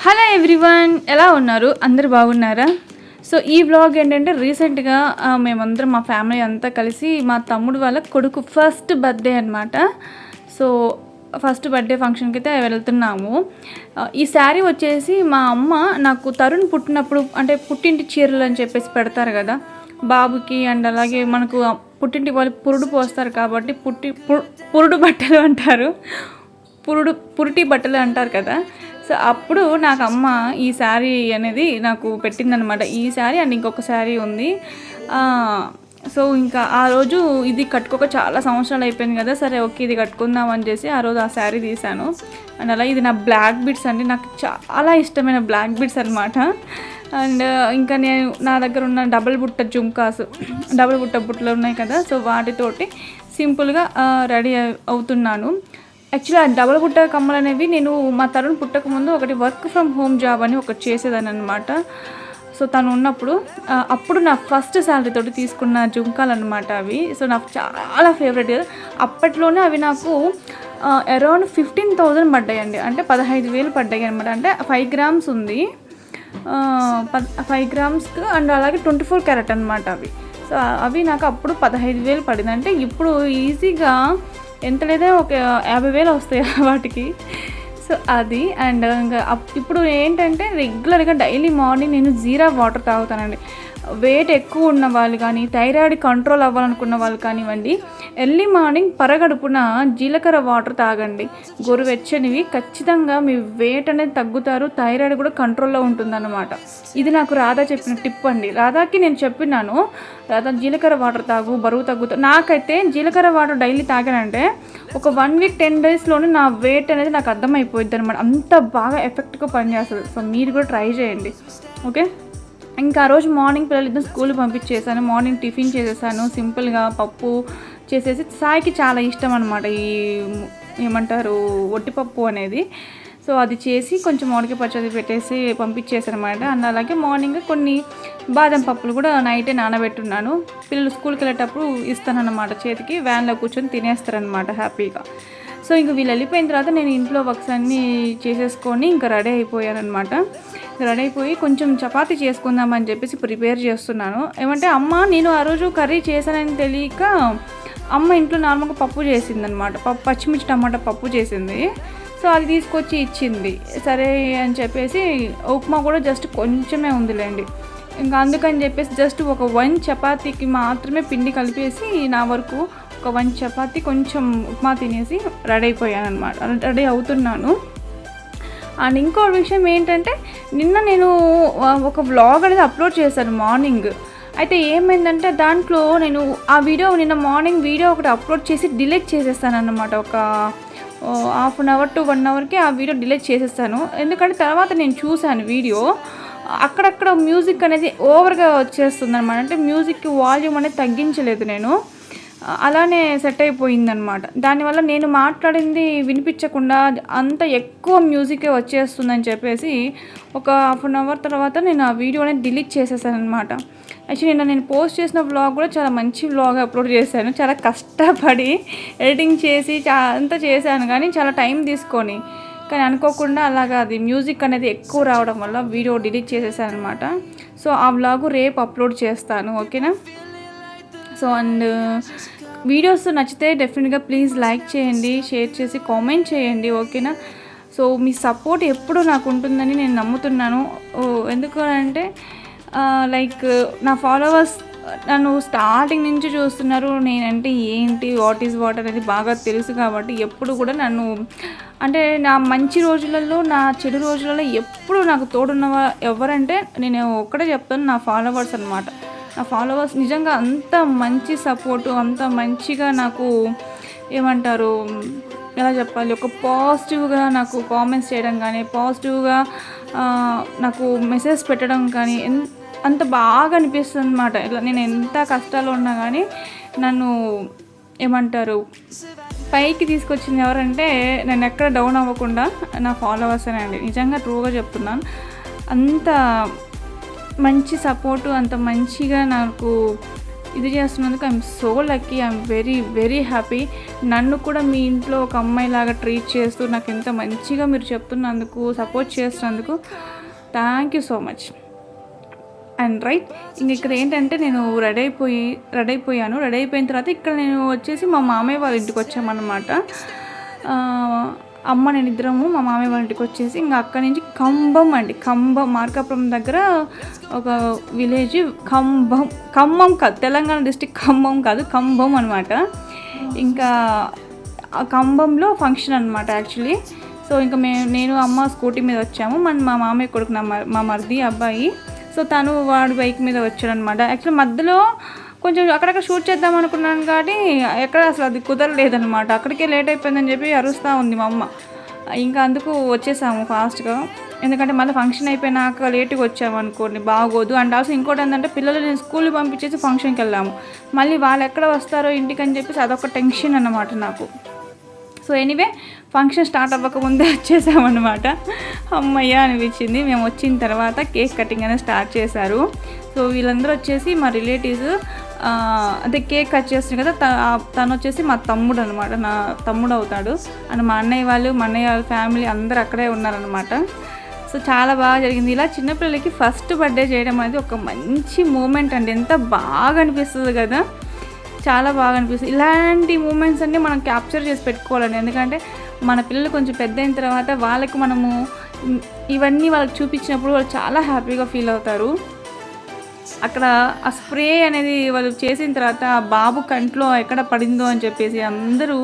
Hello everyone ఎలా ఉన్నారు? అందరు బాగున్నారా? సో ఈ బ్లాగ్ ఏంటంటే రీసెంట్గా మేమందరం మా ఫ్యామిలీ అంతా కలిసి మా తమ్ముడు వాళ్ళ కొడుకు ఫస్ట్ బర్త్డే అనమాట సో ఫస్ట్ బర్త్డే ఫంక్షన్కి అయితే వెళ్తున్నాము ఈ శారీ వచ్చేసి మా అమ్మ నాకు తరుణ్ పుట్టినప్పుడు అంటే పుట్టింటి చీరలు అని చెప్పేసి పెడతారు కదా బాబుకి అండ్ అలాగే మనకు పుట్టింటి వాళ్ళు పురుడు పోస్తారు కాబట్టి పుట్టి పురుడు బట్టలు అంటారు. పురుడు పురుటి బట్టలు అంటారు కదా సో అప్పుడు నాకు అమ్మ ఈ శారీ అనేది నాకు పెట్టిందనమాట ఈ శారీ అండ్ ఇంకొక శారీ ఉంది. సో ఇంకా ఆ రోజు ఇది కట్టుకోక చాలా సంవత్సరాలు అయిపోయింది కదా సరే ఓకే ఇది కట్టుకుందాం అని చేసి ఆ రోజు ఆ శారీ తీశాను. అండ్ అలా ఇది నా బ్లాక్ బిట్స్ అండి నాకు చాలా ఇష్టమైన బ్లాక్ బిట్స్ అనమాట అండ్ ఇంకా నేను నా దగ్గర ఉన్న డబుల్ బుట్ట జుంకాస్ డబుల్ బుట్ట బుట్టలు ఉన్నాయి కదా సో వాటితోటి సింపుల్గా రెడీ అవుతున్నాను. యాక్చువల్లీ ఆ డబల్ బుట్ట కమ్మలు అనేవి నేను మా తరుణ్ పుట్టక ముందు ఒకటి వర్క్ ఫ్రమ్ హోమ్ జాబ్ అని ఒకటి చేసేదాన్ని అనమాట సో తను ఉన్నప్పుడు అప్పుడు నా ఫస్ట్ శాలరీ తోటి తీసుకున్న జుంకాలు అనమాట అవి. సో నాకు చాలా ఫేవరెట్ అప్పట్లోనే అవి నాకు అరౌండ్ ఫిఫ్టీన్ థౌజండ్ పడ్డాయండి. అంటే పదహైదు వేలు పడ్డాయి అనమాట అంటే ఫైవ్ గ్రామ్స్ ఉంది. ఫైవ్ గ్రామ్స్కి అండ్ అలాగే ట్వంటీ ఫోర్ క్యారెట్ అనమాట అవి. సో అవి నాకు అప్పుడు పదహైదు వేలు పడింది. అంటే ఇప్పుడు ఈజీగా ఎంత లేదా ఒక యాభై వేలు వస్తాయి వాటికి. సో అది అండ్ ఇంకా అప్- ఇప్పుడు ఏంటంటే రెగ్యులర్గా డైలీ మార్నింగ్ నేను జీరా వాటర్ తాగుతానండి. వెయిట్ ఎక్కువ ఉన్న వాళ్ళు కానీ థైరాయిడ్ కంట్రోల్ అవ్వాలనుకున్న వాళ్ళు కానివ్వండి ఎర్లీ మార్నింగ్ పరగడుపున జీలకర్ర వాటర్ తాగండి. గోరువెచ్చనివి ఖచ్చితంగా మీ వెయిట్ అనేది తగ్గుతారు థైరాయిడ్ కూడా కంట్రోల్లో ఉంటుందన్నమాట. ఇది నాకు రాధా చెప్పిన టిప్ అండి. రాధాకి నేను చెప్పినాను రాధా జీలకర్ర వాటర్ తాగు బరువు తగ్గుతా నాకైతే జీలకర్ర వాటర్ డైలీ తాగానంటే ఒక వన్ వీక్ టెన్ డేస్లోనే నా వెయిట్ అనేది నాకు అర్థమైపోయింది అనమాట అంత బాగా ఎఫెక్ట్గా పనిచేస్తుంది. సో మీరు కూడా ట్రై చేయండి. ఓకే? ఇంకా ఆ రోజు మార్నింగ్ పిల్లలు ఇద్దరు స్కూల్ పంపించేసాను. మార్నింగ్ టిఫిన్ చేసేసాను. సింపుల్గా పప్పు చేసేసి సాయికి చాలా ఇష్టం అనమాట ఈ ఏమంటారు ఒట్టిపప్పు అనేది. సో అది చేసి కొంచెం మామిడికాయ పచ్చడి పెట్టేసి పంపించేసానమాట అండ్ అలాగే మార్నింగ్ కొన్ని బాదం పప్పులు కూడా నైటే నానబెట్టున్నాను. పిల్లలు స్కూల్కి వెళ్ళేటప్పుడు ఇస్తానన్నమాట చేతికి. వ్యాన్లో కూర్చొని తినేస్తారనమాట హ్యాపీగా. సో ఇంక వీళ్ళు వెళ్ళిపోయిన తర్వాత నేను ఇంట్లో వర్క్స్ అన్నీ చేసేసుకొని ఇంకా రెడీ అయిపోయానమాట అనమాట రెడీ అయిపోయి కొంచెం చపాతి చేసుకుందామని చెప్పేసి ప్రిపేర్ చేస్తున్నాను. ఏమంటే అమ్మ నేను ఆ రోజు కర్రీ చేశానని తెలియక అమ్మ ఇంట్లో నార్మల్గా పప్పు చేసిందనమాట పప్పు పచ్చిమిర్చి టమాటా పప్పు చేసింది. సో అది తీసుకొచ్చి ఇచ్చింది. సరే అని చెప్పేసి ఉప్మా కూడా జస్ట్ కొంచెమే ఉందిలేండి. ఇంకా అందుకని చెప్పేసి జస్ట్ ఒక వన్ చపాతీకి మాత్రమే పిండి కలిపేసి నా వరకు ఒక వన్ చపాతి కొంచెం ఉప్మా తినేసి రెడీ అయిపోయాను అనమాట రెడీ అవుతున్నాను. అండ్ ఇంకో విషయం ఏంటంటే నిన్న నేను ఒక వ్లాగ్ అనేది అప్లోడ్ చేశాను మార్నింగ్. అయితే ఏమైందంటే దాంట్లో నేను ఆ వీడియో నిన్న మార్నింగ్ వీడియో ఒకటి అప్లోడ్ చేసి డిలీట్ చేసేస్తాను అనమాట ఒక half an hour to one అవర్కి ఆ వీడియో డిలీట్ చేసేస్తాను. ఎందుకంటే తర్వాత నేను చూశాను వీడియో. అక్కడక్కడ మ్యూజిక్ అనేది ఓవర్గా వచ్చేస్తుంది అనమాట అంటే మ్యూజిక్ వాల్యూమ్ అనేది తగ్గించలేదు నేను. అలానే సెట్ అయిపోయిందనమాట దానివల్ల నేను మాట్లాడింది వినిపించకుండా అంత ఎక్కువ మ్యూజికే వచ్చేస్తుందని చెప్పేసి ఒక హాఫ్ అన్ అవర్ తర్వాత నేను ఆ వీడియోని డిలీట్ చేసేసాను అనమాట యాక్చువల్లీ నిన్న నేను పోస్ట్ చేసిన వ్లాగ్ కూడా చాలా మంచి వ్లాగ్ అప్లోడ్ చేశాను. చాలా కష్టపడి ఎడిటింగ్ చేసి చా అంతా చేశాను కానీ చాలా టైం తీసుకొని. కానీ అనుకోకుండా అలాగా అది మ్యూజిక్ అనేది ఎక్కువ రావడం వల్ల వీడియో డిలీట్ చేసేసాను అనమాట సో ఆ వ్లాగు రేపు అప్లోడ్ చేస్తాను ఓకేనా సో అండ్ వీడియోస్ నచ్చితే డెఫినెట్గా ప్లీజ్ లైక్ చేయండి షేర్ చేసి కామెంట్ చేయండి ఓకేనా? సో మీ సపోర్ట్ ఎప్పుడూ నాకు ఉంటుందని నేను నమ్ముతున్నాను. ఓ, ఎందుకు అంటే లైక్ నా ఫాలోవర్స్ నన్ను స్టార్టింగ్ నుంచి చూస్తున్నారు. నేనంటే ఏంటి వాట్ ఈజ్ వాట్ అనేది బాగా తెలుసు కాబట్టి ఎప్పుడు కూడా నన్ను అంటే నా మంచి రోజులలో నా చెడు రోజులలో ఎప్పుడు నాకు తోడున్న ఎవరంటే నేను ఒక్కటే చెప్తాను నా ఫాలోవర్స్ అనమాట నా ఫాలోవర్స్ నిజంగా అంత మంచి సపోర్టు అంత మంచిగా నాకు ఏమంటారు ఎలా చెప్పాలి ఒక పాజిటివ్గా నాకు కామెంట్స్ చేయడం కానీ పాజిటివ్గా నాకు మెసేజ్ పెట్టడం కానీ ఎన్ అంత బాగా అనిపిస్తుంది అనమాట ఇట్లా నేను ఎంత కష్టాలు ఉన్నా కానీ నన్ను ఏమంటారు పైకి తీసుకొచ్చింది ఎవరంటే నేను ఎక్కడ డౌన్ అవ్వకుండా నా ఫాలోవర్స్ అండి. నిజంగా ట్రూగా చెప్తున్నాను. అంత మంచి సపోర్టు అంత మంచిగా నాకు ఇది చేస్తున్నందుకు I'm so lucky I'm very very happy నన్ను కూడా మీ ఇంట్లో ఒక అమ్మాయిలాగా ట్రీట్ చేస్తూ నాకు ఎంత మంచిగా మీరు చెప్తున్నందుకు సపోర్ట్ చేస్తున్నందుకు thank you so much and right ఇంక ఇక్కడ ఏంటంటే నేను రెడీ అయిపోయి రెడీ అయిపోయాను. రెడీ అయిపోయిన తర్వాత ఇక్కడ నేను వచ్చేసి మా మామయ్య వాళ్ళ ఇంటికి వచ్చామన్నమాట. అమ్మ నేను ఇద్దరము మా మామయ్య వాళ్ళ ఇంటికి వచ్చేసి ఇంకా అక్కడి నుంచి కంబం అండి. కంబం మార్కాపురం దగ్గర ఒక విలేజ్ కంబం ఖమ్మం కాదు తెలంగాణ డిస్టిక్ ఖమ్మం కాదు కంబం అనమాట ఇంకా ఆ కంబంలో ఫంక్షన్ అనమాట యాక్చువల్లీ. సో ఇంకా మేము నేను అమ్మ స్కూటీ మీద వచ్చాము. మన మా మామయ్య కొడుకు నా మ- మా మరిది అబ్బాయి. సో తను వాడు బైక్ మీద వచ్చాడనమాట యాక్చువల్లీ మధ్యలో కొంచెం అక్కడక్కడ షూట్ చేద్దాం అనుకున్నాను కానీ ఎక్కడ అసలు అది కుదరలేదనమాట అక్కడికే లేట్ అయిపోయిందని చెప్పి అరుస్తూ ఉంది మా అమ్మ. ఇంకా అందుకు వచ్చేసాము ఫాస్ట్గా. ఎందుకంటే మళ్ళీ ఫంక్షన్ అయిపోయినాక లేట్గా వచ్చాము అనుకోండి బాగోదు. అండ్ ఆల్సో ఇంకోటి ఏంటంటే పిల్లలు నేను స్కూల్కి పంపించేసి ఫంక్షన్కి వెళ్ళాము. మళ్ళీ వాళ్ళు ఎక్కడ వస్తారో ఇంటికి అని చెప్పేసి అదొక టెన్షన్ అన్నమాట నాకు. సో ఎనీవే ఫంక్షన్ స్టార్ట్ అవ్వకముందే వచ్చేసామన్నమాట అమ్మయ్య అనిపించింది. మేము వచ్చిన తర్వాత కేక్ కటింగ్ అనేది స్టార్ట్ చేశారు. సో వీళ్ళందరూ వచ్చేసి మా రిలేటివ్స్ అదే కేక్ కట్ చేస్తుంది కదా తను వచ్చేసి మా తమ్ముడు అనమాట నా తమ్ముడు అవుతాడు అండ్ మా అన్నయ్య వాళ్ళు మా అన్నయ్య వాళ్ళ ఫ్యామిలీ అందరు అక్కడే ఉన్నారనమాట. సో చాలా బాగా జరిగింది. ఇలా చిన్నపిల్లలకి ఫస్ట్ బర్త్డే చేయడం అనేది ఒక మంచి మూమెంట్ అండి. ఎంత బాగా అనిపిస్తుంది కదా. చాలా బాగా అనిపిస్తుంది. ఇలాంటి మూమెంట్స్ అన్నీ మనం క్యాప్చర్ చేసి పెట్టుకోవాలండి. ఎందుకంటే మన పిల్లలు కొంచెం పెద్ద అయిన తర్వాత వాళ్ళకి మనము ఇవన్నీ వాళ్ళకి చూపించినప్పుడు వాళ్ళు చాలా హ్యాపీగా ఫీల్ అవుతారు. అక్కడ ఆ స్ప్రే అనేది వాళ్ళు చేసిన తర్వాత ఆ బాబు కంట్లో ఎక్కడ పడిందో అని చెప్పేసి అందరూ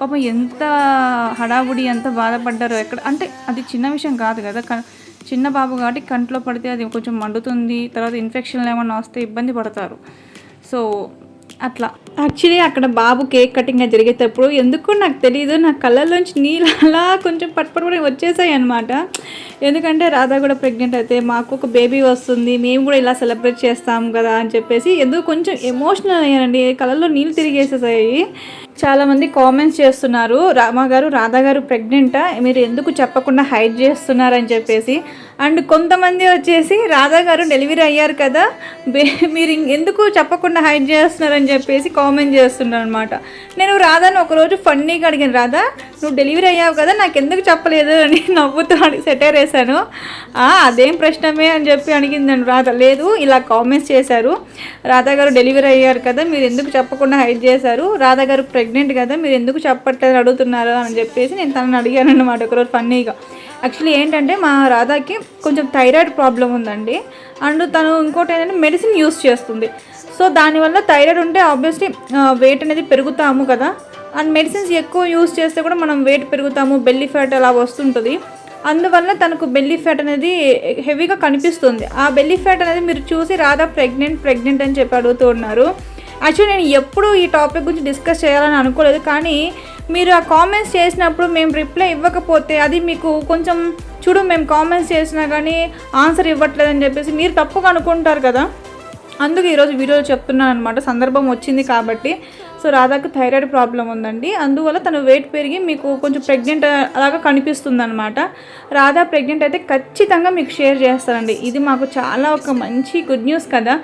పాపం ఎంత హడావుడి ఎంత బాధపడ్డారో ఎక్కడ అంటే అది చిన్న విషయం కాదు కదా. క- చిన్న బాబు కాబట్టి కంట్లో పడితే అది కొంచెం మండుతుంది తర్వాత ఇన్ఫెక్షన్లు ఏమైనా వస్తే ఇబ్బంది పడతారు. సో అట్లా. యాక్చువల్లీ అక్కడ బాబు కేక్ కటింగ్ జరిగేటప్పుడు ఎందుకో నాకు తెలియదు నా కళ్ళల్లోంచి నీళ్ళు అలా కొంచెం పట్టుపడి వచ్చేసాయి అనమాట ఎందుకంటే రాధా కూడా ప్రెగ్నెంట్ అయితే మాకు ఒక బేబీ వస్తుంది మేము కూడా ఇలా సెలబ్రేట్ చేస్తాం కదా అని చెప్పేసి ఎందుకు కొంచెం ఎమోషనల్ అయ్యానండి. కళ్ళల్లో నీళ్ళు తిరిగేసేసాయి. చాలామంది కామెంట్స్ చేస్తున్నారు. రామగారు గారు రాధా గారు ప్రెగ్నెంటా మీరు ఎందుకు చెప్పకుండా హైడ్ చేస్తున్నారని చెప్పేసి. అండ్ కొంతమంది వచ్చేసి రాధా గారు డెలివరీ అయ్యారు కదా మీరు ఇం- ఎందుకు చెప్పకుండా హైడ్ చేస్తున్నారని చెప్పేసి కామెంట్ చేస్తున్నారు అనమాట నేను రాధాను ఒకరోజు ఫన్నీగా అడిగాను రాధా నువ్వు డెలివరీ అయ్యావు కదా నాకు ఎందుకు చెప్పలేదు? అని నవ్వుతూ అడిగి సెటైర్ వేశాను. అదేం ప్రశ్నమే? అని చెప్పి అడిగిందండి రాధ. లేదు ఇలా కామెంట్స్ చేశారు. రాధా గారు డెలివరీ అయ్యారు కదా మీరు ఎందుకు చెప్పకుండా హైడ్ చేశారు? రాధా గారు ప్రెగ్నెంట్ కదా మీరు ఎందుకు చెప్పట్లేదు అడుగుతున్నారు అని చెప్పేసి నేను తనని అడిగాను అనమాట ఒకరోజు ఫన్నీగా. యాక్చువల్లీ ఏంటంటే మా రాధాకి కొంచెం థైరాయిడ్ ప్రాబ్లం ఉందండి. అండ్ తను ఇంకోటి ఏంటంటే మెడిసిన్ యూస్ చేస్తుంది. సో దానివల్ల థైరాయిడ్ ఉంటే ఆబ్వియస్లీ వెయిట్ అనేది పెరుగుతాము కదా. అండ్ మెడిసిన్స్ ఎక్కువ యూస్ చేస్తే కూడా మనం వెయిట్ పెరుగుతాము బెల్లీ ఫ్యాట్ అలా వస్తుంటుంది. అందువల్ల తనకు బెల్లీ ఫ్యాట్ అనేది హెవీగా కనిపిస్తుంది. ఆ బెల్లీ ఫ్యాట్ అనేది మీరు చూసి రాధా ప్రెగ్నెంట్ ప్రెగ్నెంట్ అని చెప్పి అడుగుతూ ఉన్నారు. యాక్చువల్లీ నేను ఎప్పుడు ఈ టాపిక్ గురించి డిస్కస్ చేయాలని అనుకోలేదు కానీ మీరు ఆ కామెంట్స్ చేసినప్పుడు మేము రిప్లై ఇవ్వకపోతే అది మీకు కొంచెం చూడు మేము కామెంట్స్ చేసినా కానీ ఆన్సర్ ఇవ్వట్లేదని చెప్పేసి మీరు తప్పుగా అనుకుంటారు కదా. అందుకే ఈరోజు వీడియోలు చెప్తున్నాను అనమాట సందర్భం వచ్చింది కాబట్టి సో రాధాకు థైరాయిడ్ ప్రాబ్లం ఉందండి. అందువల్ల తను వెయిట్ పెరిగి మీకు కొంచెం ప్రెగ్నెంట్ అలాగా కనిపిస్తుంది అనమాట రాధా ప్రెగ్నెంట్ అయితే ఖచ్చితంగా మీకు షేర్ చేస్తానండి ఇది మాకు చాలా ఒక మంచి గుడ్ న్యూస్ కదా.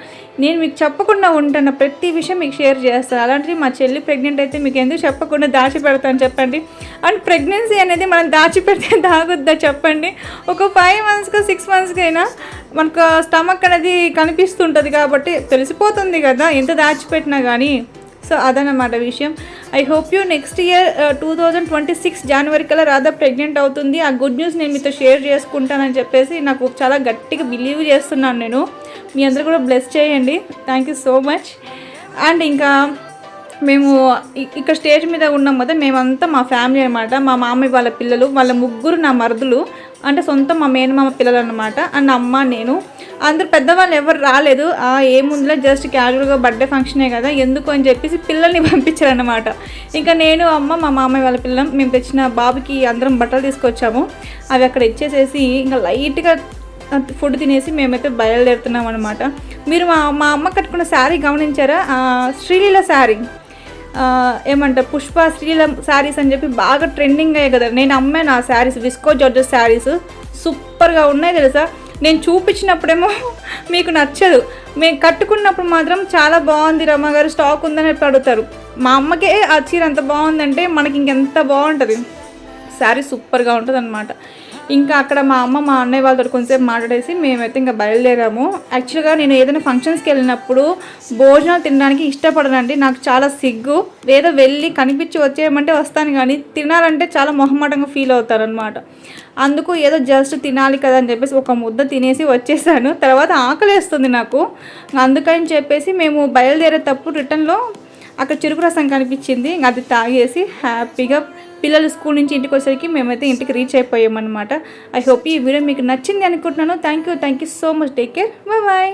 నేను మీకు చెప్పకుండా ఉంటాను ప్రతి విషయం మీకు షేర్ చేస్తాను. అలాంటిది మా చెల్లి ప్రెగ్నెంట్ అయితే మీకు ఎందుకు చెప్పకుండా దాచి పెడతాను చెప్పండి. అండ్ ప్రెగ్నెన్సీ అనేది మనం దాచిపెడితే దాగుద్దా చెప్పండి. ఒక ఫైవ్ మంత్స్కి సిక్స్ మంత్స్కి అయినా మనకు స్టమక్ అనేది కనిపిస్తుంటుంది కాబట్టి తెలిసిపోతుంది కదా. ఎంత దాచిపెట్టినా కానీ సో అదనమాట విషయం. I hope you next year two thousand twenty six January కల్లా రాధా ప్రెగ్నెంట్ అవుతుంది. ఆ గుడ్ న్యూస్ నేను మీతో షేర్ చేసుకుంటానని చెప్పేసి నాకు చాలా గట్టిగా బిలీవ్ చేస్తున్నాను నేను. మీ అందరూ కూడా బ్లెస్ చేయండి. Thank you so much and ఇంకా మేము ఇక్కడ స్టేజ్ మీద ఉన్నాం కదా మేమంతా మా ఫ్యామిలీ అనమాట మా మామయ్య వాళ్ళ పిల్లలు వాళ్ళ ముగ్గురు నా మరుదులు. అంటే సొంత మా మేనమామ పిల్లలు అనమాట అండ్ అమ్మ నేను. అందరు పెద్దవాళ్ళు ఎవరు రాలేదు. ఆ ఏముందిలే జస్ట్ క్యాజువల్గా బర్త్డే ఫంక్షనే కదా ఎందుకు అని చెప్పేసి పిల్లల్ని పంపించారనమాట ఇంకా నేను అమ్మ మా మామయ్య వాళ్ళ పిల్లలు మేము తెచ్చిన బాబుకి అందరం బట్టలు తీసుకొచ్చాము. అవి అక్కడ ఇచ్చేసేసి ఇంకా లైట్గా ఫుడ్ తినేసి మేమైతే బయలుదేరుతున్నాం అనమాట మీరు మా మా అమ్మ కట్టుకున్న శారీ గమనించారా? శ్రీలీల శారీ. ఏమంటారు? పుష్ప శ్రీల శారీస్ అని చెప్పి బాగా ట్రెండింగ్ అయ్యాయి కదా. నేను అమ్మాను ఆ శారీస్ విస్కో జార్జెస్ శారీస్. సూపర్గా ఉన్నాయి తెలుసా? నేను చూపించినప్పుడేమో మీకు నచ్చదు. మేము కట్టుకున్నప్పుడు మాత్రం చాలా బాగుంది రమ్మ గారు స్టాక్ ఉందని అడుగుతారు. మా అమ్మకే ఆ చీర అంత బాగుందంటే మనకి ఇంకెంత బాగుంటుంది? శారీ సూపర్గా ఉంటుంది అనమాట ఇంకా అక్కడ మా అమ్మ మా అన్నయ్య వాళ్ళతో కొంచెంసేపు మాట్లాడేసి మేమైతే ఇంకా బయలుదేరాము. యాక్చువల్గా నేను ఏదైనా ఫంక్షన్స్కి వెళ్ళినప్పుడు భోజనాలు తినడానికి ఇష్టపడనండి. నాకు చాలా సిగ్గు. ఏదో వెళ్ళి కనిపించి వచ్చేయమంటే వస్తాను కానీ తినాలంటే చాలా మొహమాటంగా ఫీల్ అవుతారు అనమాట అందుకు ఏదో జస్ట్ తినాలి కదా అని చెప్పేసి ఒక ముద్ద తినేసి వచ్చేసాను. తర్వాత ఆకలేస్తుంది నాకు. అందుకని చెప్పేసి మేము బయలుదేరేటప్పుడు రిటర్న్లో అక్కడ చెరుకు రసం కనిపించింది. అది తాగేసి హ్యాపీగా పిల్లలు స్కూల్ నుంచి ఇంటికి వచ్చేసరికి మేమైతే ఇంటికి రీచ్ అయిపోయామన్నమాట. ఐ హోప్ ఈ వీడియో మీకు నచ్చింది అనుకుంటున్నాను. Thank you thank you so much take care bye bye